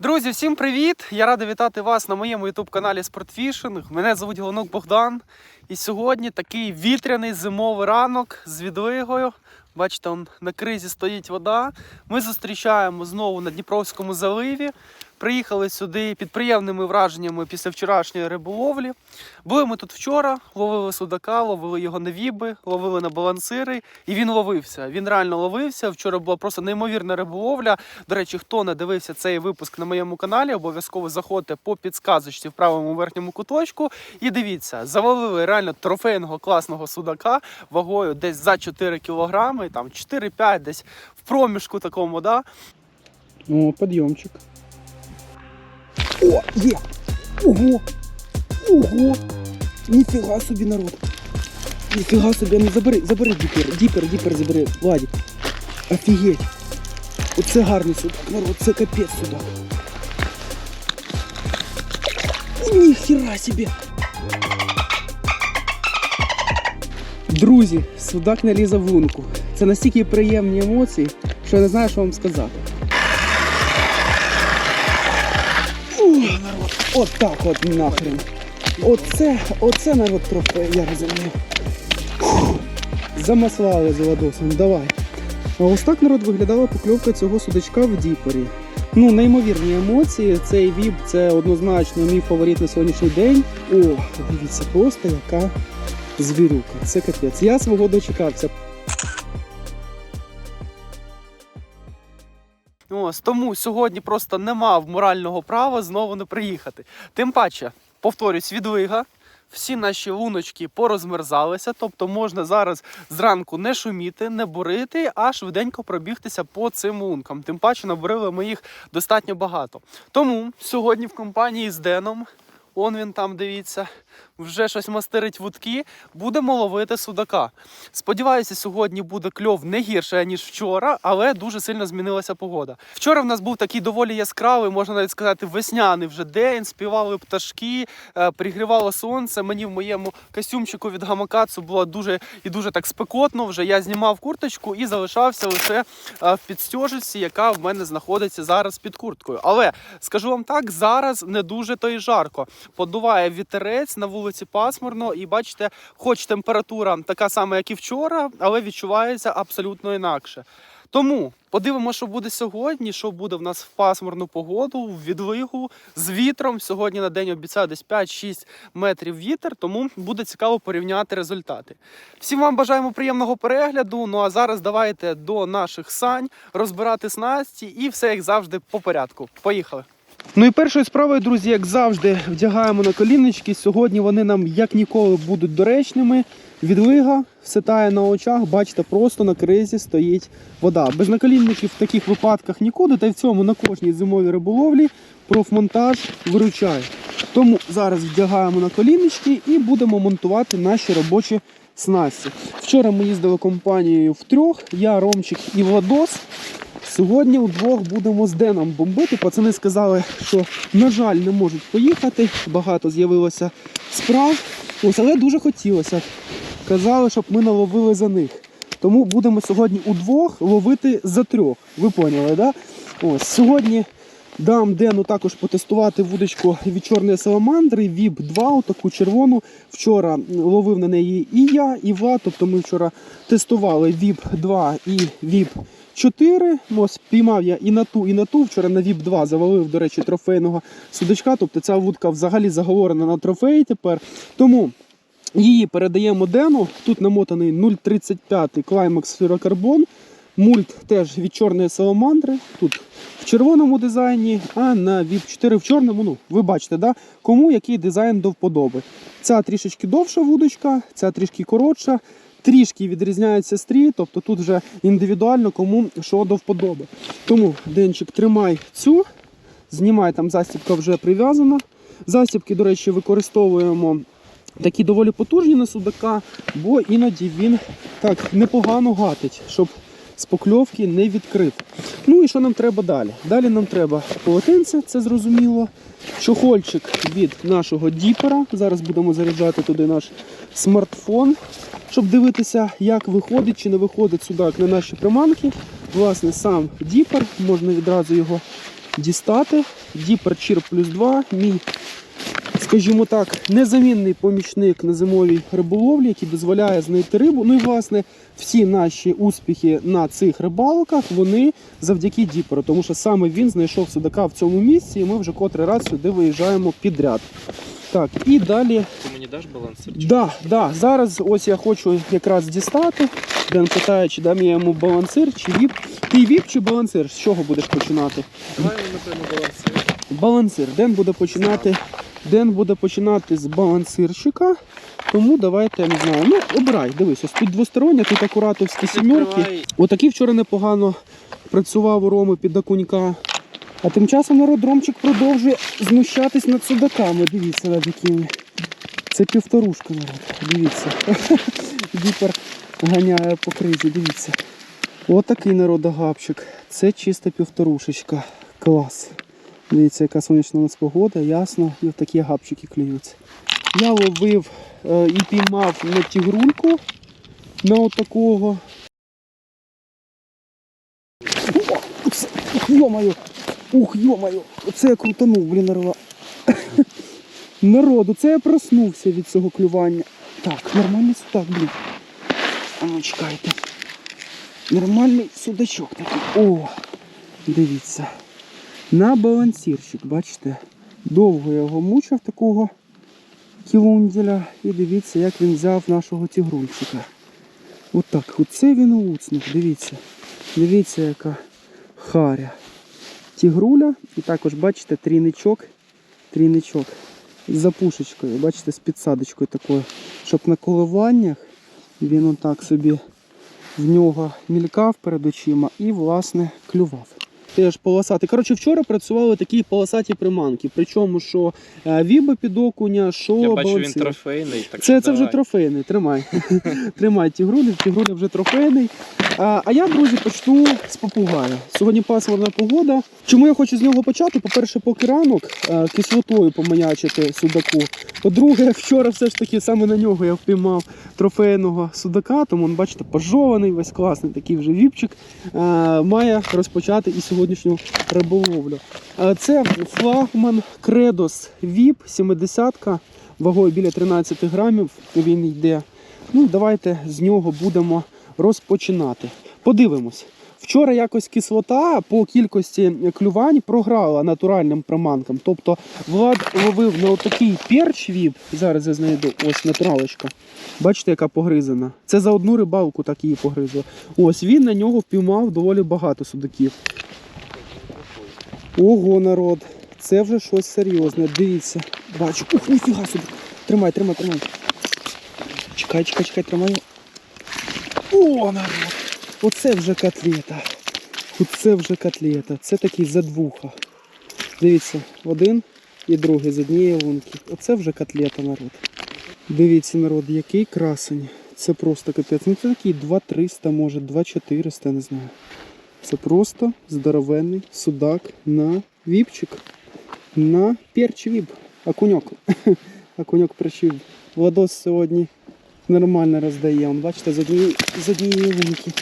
Друзі, всім привіт! Я радий вітати вас на моєму youtube каналі Спортфішинг. Мене звуть Голонок Богдан. І сьогодні такий вітряний зимовий ранок з відвигою. Бачите, он на кризі стоїть вода. Ми зустрічаємо знову на Дніпровському заливі. Приїхали сюди під приємними враженнями після вчорашньої риболовлі. Були ми тут вчора, ловили судака, ловили його на віби, ловили на балансири, і він ловився. Він реально ловився. Вчора була просто неймовірна риболовля. До речі, хто не дивився цей випуск на моєму каналі, обов'язково заходьте по підсказочці в правому верхньому куточку. І дивіться, завалили реально трофейного класного судака вагою десь за 4 кілограми, там 4-5 десь в проміжку такому, да. О, подъемчик. О, є! Ого! Ого! Ніфіга собі народ! Ніфіга собі, ну забери, забери діпер, діпер, діпер забери, Владик. Офігеть! Оце гарний судак, народ, це капець судак. Ніхіра собі! Друзі, судак налізав в лунку. Це настільки приємні емоції, що я не знаю, що вам сказати. От так от нахрен. Оце, оце народ трофей, я розумію. Замаслали з Владосом, давай. А ось так народ виглядала покльовка цього судачка в Діпорі. Ну, неймовірні емоції. Цей віп це однозначно мій фаворит на сьогоднішній день. О, дивіться, просто яка звірюка. Це капець. Я свого дочекався. Ось тому сьогодні просто не мав морального права знову не приїхати. Тим паче, повторюсь, відвига. Всі наші луночки порозмерзалися, тобто можна зараз зранку не шуміти, не бурити, а швиденько пробігтися по цим лункам. Тим паче набурили ми їх достатньо багато. Тому сьогодні в компанії з Деном, он він там дивіться, вже щось мастерить вудки, будемо ловити судака. Сподіваюся, сьогодні буде кльов не гірше, ніж вчора, але дуже сильно змінилася погода. Вчора в нас був такий доволі яскравий, можна навіть сказати, весняний вже день. Співали пташки, е, пригрівало сонце. Мені в моєму костюмчику від гамакацу було дуже і дуже так спекотно. Вже я знімав курточку і залишався лише е, в підстежці, яка в мене знаходиться зараз під курткою. Але скажу вам так, зараз не дуже то й жарко. Подуває вітерець на вулиці пасмурно, і бачите, хоч температура така сама, як і вчора, але відчувається абсолютно інакше. Тому подивимося, що буде сьогодні, що буде в нас в пасмурну погоду, в відлигу з вітром. Сьогодні на день обіцяю десь 5-6 метрів вітер, тому буде цікаво порівняти результати. Всім вам бажаємо приємного перегляду. Ну а зараз давайте до наших сань розбирати снасті і все як завжди по порядку. Поїхали! Ну і першою справою, друзі, як завжди, вдягаємо на коліннички. Сьогодні вони нам як ніколи будуть доречними. Відвига все на очах, бачите, просто на кризі стоїть вода. Без наколінників в таких випадках нікуди, та й в цьому на кожній зимовій риболовлі профмонтаж виручає. Тому зараз вдягаємо на коліннички і будемо монтувати наші робочі снасті. Вчора ми їздили компанією втрьох, я, Ромчик і Владос. Сьогодні удвох будемо з Деном бомбити. Пацани сказали, що, на жаль, не можуть поїхати. Багато з'явилося справ. Ось, але дуже хотілося. Казали, щоб ми наловили за них. Тому будемо сьогодні удвох ловити за трьох. Ви поняли, да? Ось сьогодні дам Дену також потестувати вудочку від чорної саламандри Віп 2, таку червону. Вчора ловив на неї і я, і Влад. Тобто ми вчора тестували Віп 2 і Віп 4. Ось піймав я і на ту, і на ту. Вчора на Віп 2 завалив, до речі, трофейного судачка. Тобто ця вудка взагалі заговорена на трофеї тепер. Тому її передаємо Дену. Тут намотаний 0,35 Climax флюрокарбон. Мульт теж від чорної саламандри. Тут в червоному дизайні, а на VIP 4 в чорному. Ну, ви бачите, да? кому який дизайн до вподоби. Ця трішечки довша вудочка, ця трішки коротша. Трішки відрізняються стрій, тобто тут вже індивідуально кому що до вподоби. Тому, Денчик, тримай цю, знімай, там застібка вже прив'язана. Застібки, до речі, використовуємо такі доволі потужні на судака, бо іноді він так непогано гатить, щоб з покльовки не відкрив. Ну і що нам треба далі? Далі нам треба полотенце, це зрозуміло. Чохольчик від нашого діпера. Зараз будемо заряджати туди наш смартфон, щоб дивитися, як виходить чи не виходить судак на наші приманки. Власне, сам діпер, можна відразу його дістати. Діпер Чір плюс 2, мій, скажімо так, незамінний помічник на зимовій риболовлі, який дозволяє знайти рибу. Ну і власне всі наші успіхи на цих рибалках вони завдяки Діперу, тому що саме він знайшов судака в цьому місці, і ми вже котрий раз сюди виїжджаємо підряд. Так, і далі Ти мені даш балансир? Да, да. Зараз ось я хочу якраз дістати. Ден питає, чи дам я йому балансир, чи віп. Ти віп чи балансир? З чого будеш починати? Давай, напевно, балансир. Балансир. Ден буде починати. Ден буде починати з балансирчика. Тому давайте, я не знаю. Ну, обирай, дивись, ось тут двостороння, тут акуратовські сімерки. Отакий вчора непогано працював у Роми під окунька. А тим часом народ Ромчик продовжує знущатись над судаками. Дивіться, над якими. Це півторушка, народ. Дивіться. Діпер ганяє по кризі, дивіться. Отакий народогапчик. Це чиста півторушечка. Клас. Дивіться, яка сонячна у нас погода, ясно, і такі гапчики клюються. Я ловив е, і піймав на тігрульку, на отакого. Ух, йомаю! Ух, йомаю! Оце я крутанув, блін, нарва. Народу, це я проснувся від цього клювання. Так, нормальний судак, блін. А ну чекайте. Нормальний судачок такий. О, дивіться. На балансірчик, бачите? Довго я його мучив такого кілунділя. І дивіться, як він взяв нашого тігрунчика. Отак. Оце він луцнув, дивіться. Дивіться, яка харя. Тігруля. І також, бачите, трійничок. Трійничок. З запушечкою, бачите, з підсадочкою такою. Щоб на коливаннях він отак собі в нього мількав перед очима і, власне, клював. Теж полосати. Коротше, вчора працювали такі полосаті приманки. Причому, що е, віби під окуня, що Я бачу, він трофейний. Так Це, що це вже трофейний, тримай. тримай тігрулі, груди вже трофейний. А, я, друзі, почну з попугая. Сьогодні пасмурна погода. Чому я хочу з нього почати? По-перше, поки ранок кислотою поманячити судаку. По-друге, вчора все ж таки саме на нього я впіймав трофейного судака, тому, бачите, пожований, весь класний такий вже віпчик. має розпочати і сьогоднішню риболовлю. Це флагман Кредос Віп 70-ка вагою біля 13 грамів. Він йде. Ну, давайте з нього будемо розпочинати. Подивимось. Вчора якось кислота по кількості клювань програла натуральним приманкам. Тобто Влад ловив на отакий перч віп. Зараз я знайду ось натуралочка. Бачите, яка погризана. Це за одну рибалку так її погризло. Ось він на нього впіймав доволі багато судаків. Ого, народ, це вже щось серйозне. Дивіться. Бачу. Ух, ніфіга собі. Тримай, тримай, тримай. Чекай, чекай, чекай, тримай. О, народ. Оце вже котлета. Оце вже котлета. Це такий задвуха. Дивіться, один і другий з однієї лунки. Оце вже котлета, народ. Дивіться, народ, який красень. Це просто капець. Ну це такий 2300, може, 2400, не знаю. Це просто здоровенний судак на віпчик. На перч віп. Окуньок. Окуньок перчив. Владос сьогодні нормально роздає. Он, бачите, з однієї, з однієї лунки.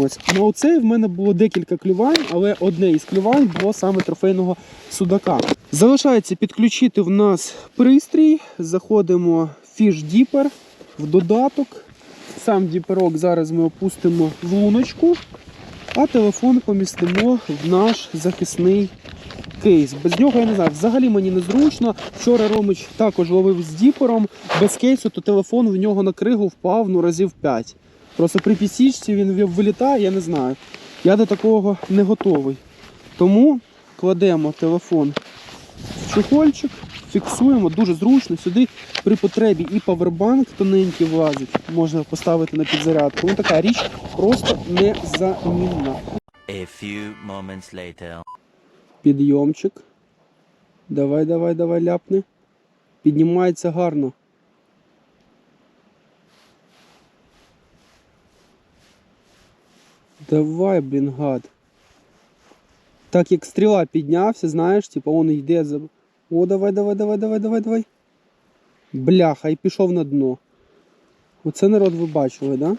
Ось. На оцей в мене було декілька клювань, але одне із клювань було саме трофейного судака. Залишається підключити в нас пристрій. Заходимо в Dipper, в додаток. Сам діперок зараз ми опустимо в луночку, а телефон помістимо в наш захисний кейс. Без нього я не знаю, взагалі мені незручно. Вчора Ромич також ловив з діпером. Без кейсу, то телефон в нього на кригу впав ну, разів 5. Просто при пісічці він вилітає, я не знаю. Я до такого не готовий. Тому кладемо телефон в чохольчик, фіксуємо дуже зручно. Сюди при потребі і павербанк тоненький влазить, можна поставити на підзарядку. Ну така річ просто незамінна. A few moments later. Підйомчик. Давай, давай, давай, ляпни. Піднімається гарно. Давай, блін, гад. Так як стріла піднявся, знаєш, типу він йде за. О, давай, давай, давай, давай, давай, давай. Бляха, і пішов на дно. Оце народ ви бачили, да?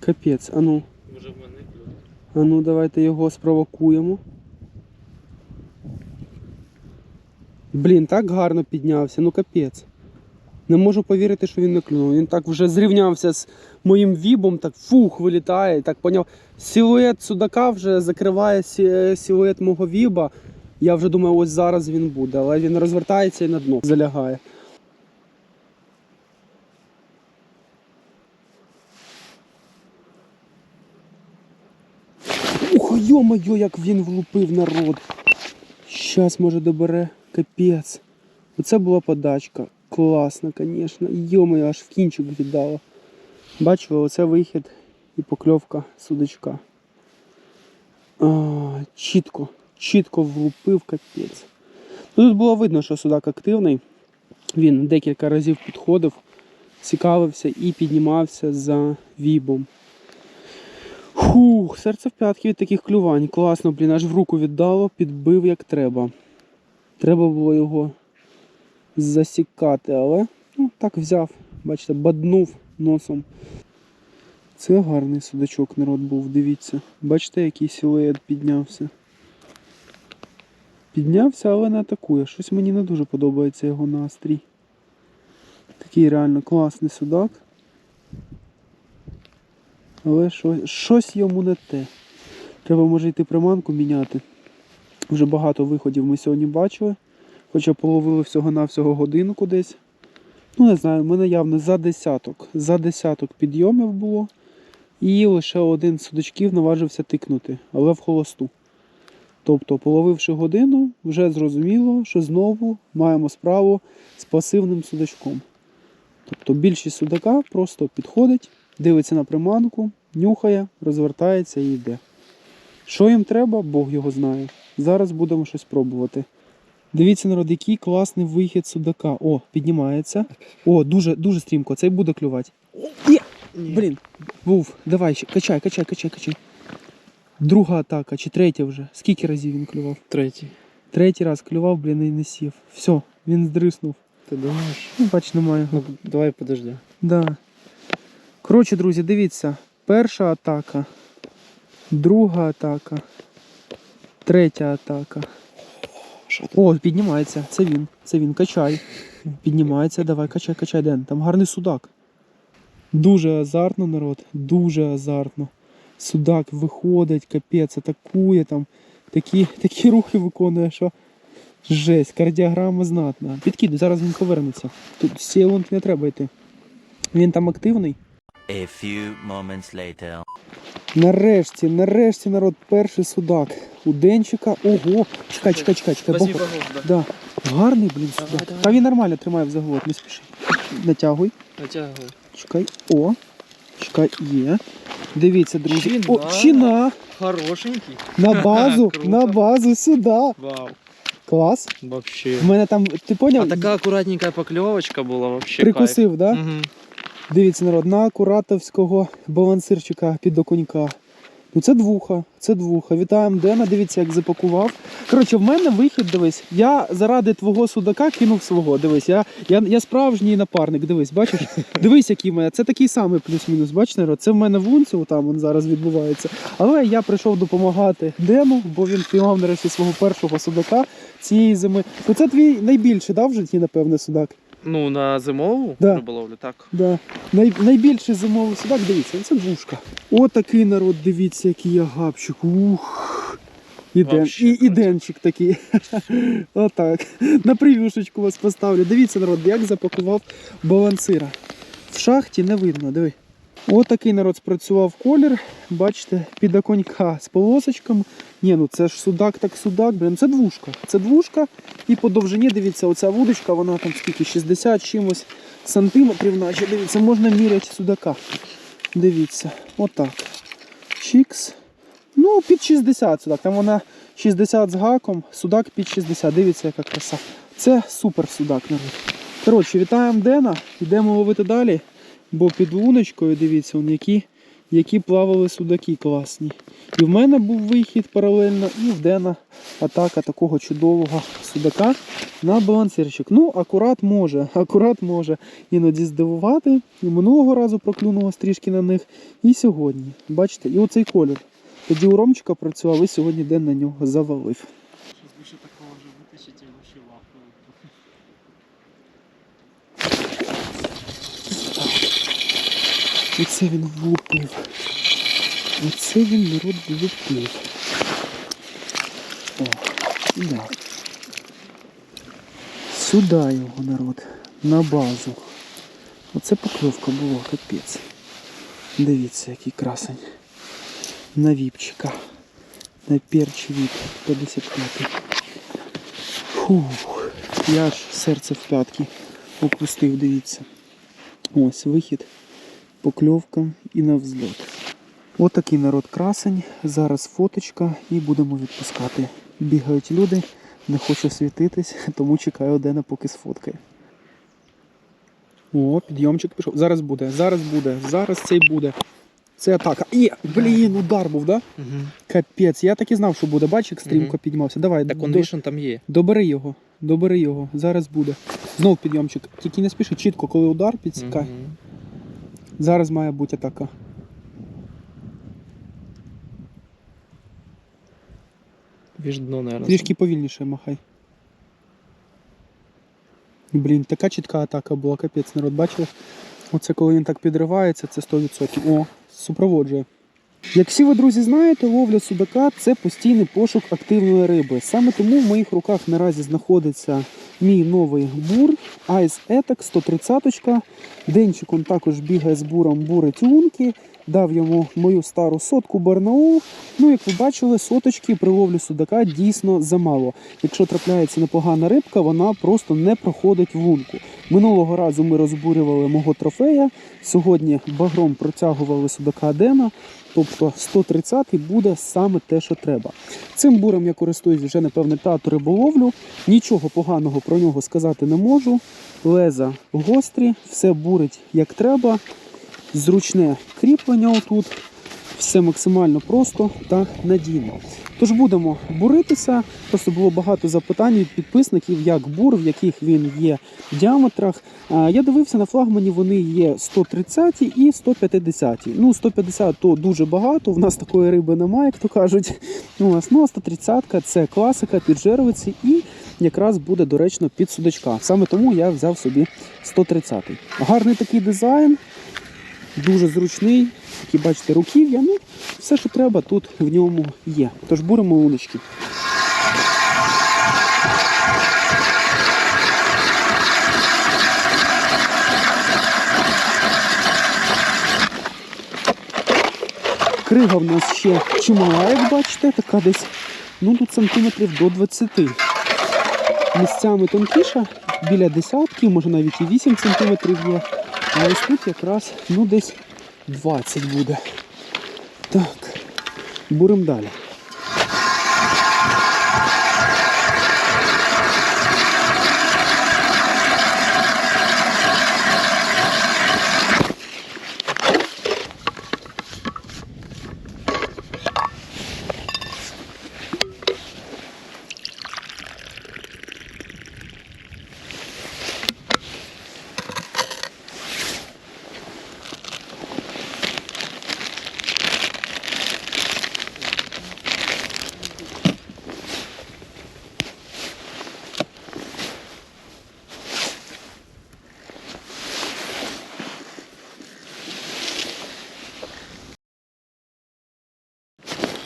Капець, а ну. Може в мене клює. А ну давайте його спровокуємо. Блін, так гарно піднявся, ну капець. Не можу повірити, що він не клюнув. Він так вже зрівнявся з моїм вібом, так фух, вилітає. Так поняв. Силует судака вже закриває сі- силует мого віба. Я вже думаю, ось зараз він буде, але він розвертається і на дно залягає. Ух, йо-моє, як він влупив народ. Щас, може, добере. Капець. Оце була подачка. Класно, звісно. Йо-моє, аж в кінчик віддала. Бачили, оце вихід і покльовка судачка. А, чітко, чітко влупив капець. Ну, Тут було видно, що судак активний. Він декілька разів підходив, цікавився і піднімався за вібом. Фух, серце в п'ятки від таких клювань. Класно, блін, аж в руку віддало, підбив як треба. Треба було його засікати, але ну, так взяв, бачите, баднув носом. Це гарний судачок народ був, дивіться. Бачите, який силует піднявся. Піднявся, але не атакує. Щось мені не дуже подобається його настрій. Такий реально класний судак. Але щось, щось йому не те. Треба може йти приманку міняти. Вже багато виходів ми сьогодні бачили. Хоча половили всього-навсього годинку десь. Ну, не знаю, в мене явно за десяток. За десяток підйомів було. І лише один з судачків наважився тикнути, але в холосту. Тобто, половивши годину, вже зрозуміло, що знову маємо справу з пасивним судачком. Тобто більшість судака просто підходить, дивиться на приманку, нюхає, розвертається і йде. Що їм треба, Бог його знає. Зараз будемо щось пробувати. Дивіться, народ, який класний вихід судака. О, піднімається. О, дуже, дуже стрімко. Цей буде клювати. Є! Блін, був. Давай ще. Качай, качай, качай, качай. Друга атака, чи третя вже. Скільки разів він клював? Третій. Третій раз клював, блін, і не сів. Все, він здриснув. Ти думаєш? Ну, бач, немає. Ну, давай подожди. Да. Коротше, друзі, дивіться. Перша атака, друга атака, третя атака. О, піднімається. Це він. Це він. Качай. Піднімається. Давай, качай, качай, Ден. Там гарний судак. Дуже азартно, народ. Дуже азартно. Судак виходить, капець, атакує там. Такі, такі рухи виконує, що жесть, кардіограма знатна. Підкидуй, зараз він повернеться. Тут з цієї лунки не треба йти. Він там активний. A few moments later. Нарешті, нарешті, народ, перший судак. У денчика. Ого! Чекай, чекай, чекай, чекай. Возьми Бо... багов, да. Да. Гарний, блін, судак. давай. Та він нормально тримає в заголовок, не спіши. Натягуй. Натягуй. Чекай. О. Чекай, є. Дивіться, друзі. Чина. О, чина! Хорошенький. На базу, на базу сюди. Вау. Клас. Вообще. В мене там, ти поняв? А така акуратненька покльовочка була вообще. Прикусив, да? Угу. Дивіться, народ, на акуратовського балансирчика під окунька. Ну це двуха, це двуха. Вітаємо Дена, дивіться, як запакував. Коротше, в мене вихід, дивись. Я заради твого судака кинув свого. Дивись, я, я, я справжній напарник, дивись, бачиш? Дивись, який в мене. Це такий самий плюс-мінус. Бачиш, народ? Це в мене в лунці, там він зараз відбувається. Але я прийшов допомагати Дену, бо він піймав нарешті свого першого судака цієї зими. Ну це твій найбільший, да, в житті, напевне, судак. Ну, на зимову Да. риболовлю, так. Да. Най, найбільший зимовий судак, дивіться, це двушка. Отакий народ, дивіться, який я гапчик. Ух. І, ден, і, і денчик такий. Отак. На прев'юшечку вас поставлю. Дивіться, народ, як запакував балансира. В шахті не видно, диви. Отакий народ спрацював колір. Бачите, під оконька з полосочками. Ні, ну це ж судак, так судак, блін, це двушка. Це двушка. І по довжині, дивіться, оця вудочка, вона там скільки, 60 чимось сантиметрів, наче дивіться, можна міряти судака. Дивіться, отак. Чікс. Ну, під 60 судак. Там вона 60 з гаком, судак під 60. Дивіться, яка краса. Це супер судак, народ. Коротше, вітаємо Дена. Йдемо ловити далі. Бо під луночкою, дивіться, он які, які плавали судаки класні. І в мене був вихід паралельно, і в Дена атака такого чудового судака на балансирчик. Ну, акурат може, акурат може іноді здивувати. І минулого разу проклюнуло трішки на них. І сьогодні. Бачите, і оцей колір. Тоді у Ромчика працював, і сьогодні день на нього завалив. Оце він влупив. Оце він народ влупив. О, сюди. Сюди його народ. На базу. Оце покльовка була, капець. Дивіться, який красень. На віпчика. На перчі віп 55. Фух. Я аж серце в п'ятки опустив, дивіться. Ось вихід покльовка і на взльот. Отакий народ красень. Зараз фоточка і будемо відпускати. Бігають люди, не хочу світитись, тому чекаю Одена, поки сфоткає. О, підйомчик пішов. Зараз буде, зараз буде, зараз цей буде. Це атака. Є! Блін, удар був, да? Угу. Капець, я так і знав, що буде. Бач, як стрімко Мгм. піднімався. Давай, Так до- он, видишь, он там є. добери його, добери його, зараз буде. Знов підйомчик. Тільки не спіши, чітко, коли удар підсікай. Мгм. Зараз має бути атака. Видишь, дно, наверное. Трішки повільніше махай. Блін, така чітка атака була, капець, народ бачив. Оце коли він так підривається, це 100%. О, супроводжує. Як всі ви, друзі, знаєте, ловля судака це постійний пошук активної риби. Саме тому в моїх руках наразі знаходиться мій новий бур Ice Attack 130. Денчиком також бігає з буром бури лунки. Дав йому мою стару сотку Барнаул. Ну, як ви бачили, соточки при ловлі судака дійсно замало. Якщо трапляється непогана рибка, вона просто не проходить в лунку. Минулого разу ми розбурювали мого трофея. Сьогодні багром протягували судака Дена. Тобто 130-й буде саме те, що треба. Цим буром я користуюсь вже напевне п'яту риболовлю. Нічого поганого про нього сказати не можу. Леза гострі, все бурить як треба. Зручне кріплення отут. Все максимально просто та надійно. Тож будемо буритися. Просто було багато запитань від підписників, як бур, в яких він є діаметрах. Я дивився на флагмані, вони є 130 і 150. Ну, 150 то дуже багато. В нас такої риби немає, як то кажуть. У нас ну, а 130 це класика під жервиці і якраз буде доречно під судачка. Саме тому я взяв собі 130. Гарний такий дизайн. Дуже зручний, такі бачите, руків'я. Ну, все, що треба, тут в ньому є. Тож буримо луночки. Крига в нас ще чимала, як бачите, така десь ну, тут сантиметрів до 20. Місцями тонкіша, біля десятки, може навіть і 8 сантиметрів є. А ось тут якраз ну, десь 20 буде. Так, буримо далі.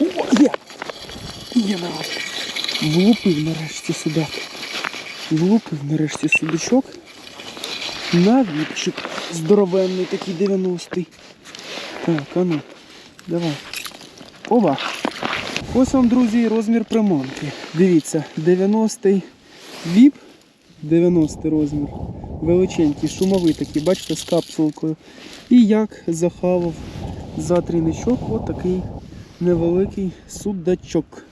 О, є! Є народ. Влупив нарешті судак. Влупив нарешті судачок. На віпчик. Здоровенний такий 90-й. Так, а ну, давай. Оба. Ось вам, друзі, розмір приманки. Дивіться, 90-й віп, 90-й розмір. Величенький, шумовий такий, бачите, з капсулкою. І як захавав за трійничок отакий невеликий судачок.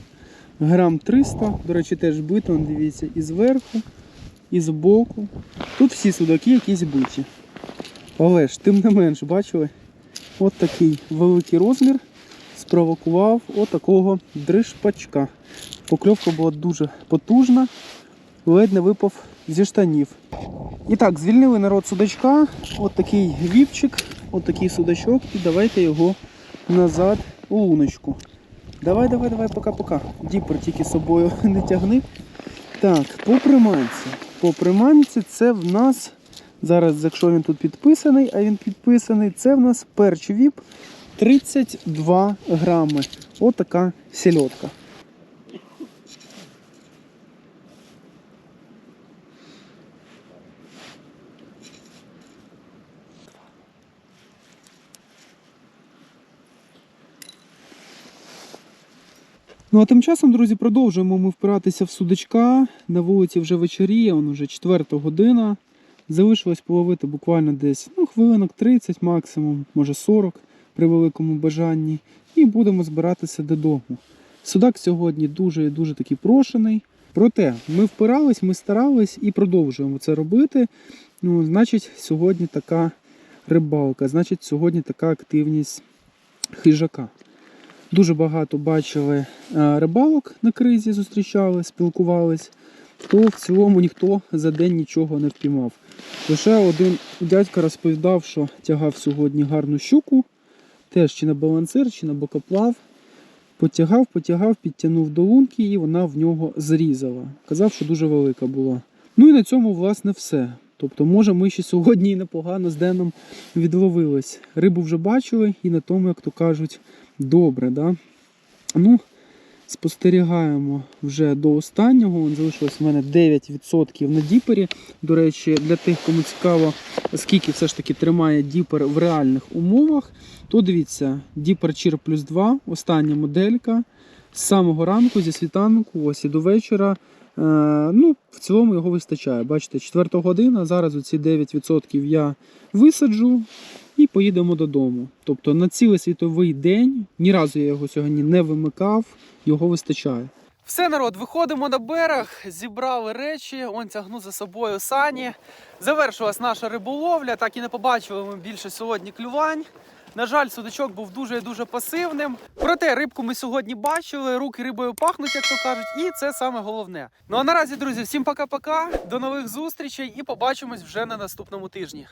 Грам 300, до речі, теж бито, дивіться, і зверху, і збоку. Тут всі судаки якісь биті. Але ж, тим не менш, бачили? От такий великий розмір спровокував отакого дришпачка. Покльовка була дуже потужна, ледь не випав зі штанів. І так, звільнили народ судачка. От такий віпчик, от такий судачок, і давайте його назад у луночку. Давай, давай, давай, пока-пока. Діпер тільки собою не тягни. Так, по приманці. По приманці це в нас. Зараз, якщо він тут підписаний, а він підписаний, це в нас перч віп 32 грами. Отака сільотка. Ну а тим часом, друзі, продовжуємо ми впиратися в судачка. На вулиці вже вечоріє, он вже четверта година. Залишилось половити буквально десь ну, хвилинок 30 максимум, може 40 при великому бажанні. І будемо збиратися додому. Судак сьогодні дуже і дуже такий прошений. Проте ми впирались, ми старались і продовжуємо це робити. Ну, значить, сьогодні така рибалка, значить, сьогодні така активність хижака. Дуже багато бачили е, рибалок на кризі, зустрічали, спілкувались, то в цілому ніхто за день нічого не впіймав. Лише один дядька розповідав, що тягав сьогодні гарну щуку, теж чи на балансир, чи на бокоплав. Потягав, потягав, підтягнув до лунки і вона в нього зрізала. Казав, що дуже велика була. Ну і на цьому, власне, все. Тобто, може, ми ще сьогодні і непогано з Деном відловились. Рибу вже бачили, і на тому, як то кажуть, добре. Да? Ну, спостерігаємо вже до останнього. Вон залишилось в мене 9% на діпері. До речі, для тих, кому цікаво, скільки все ж таки тримає діпер в реальних умовах, то дивіться, діпер Чір плюс 2, остання моделька. З самого ранку, зі світанку, ось і до вечора. Е, ну, в цілому його вистачає. Бачите, 4 година. Зараз оці 9% я висаджу і поїдемо додому. Тобто на цілий світовий день ні разу я його сьогодні не вимикав, його вистачає. Все, народ, виходимо на берег, зібрали речі, он тягну за собою сані. Завершилась наша риболовля, так і не побачили ми більше сьогодні клювань. На жаль, судачок був дуже і дуже пасивним. Проте рибку ми сьогодні бачили, руки рибою пахнуть, як то кажуть, і це саме головне. Ну а наразі, друзі, всім пока-пока, до нових зустрічей і побачимось вже на наступному тижні.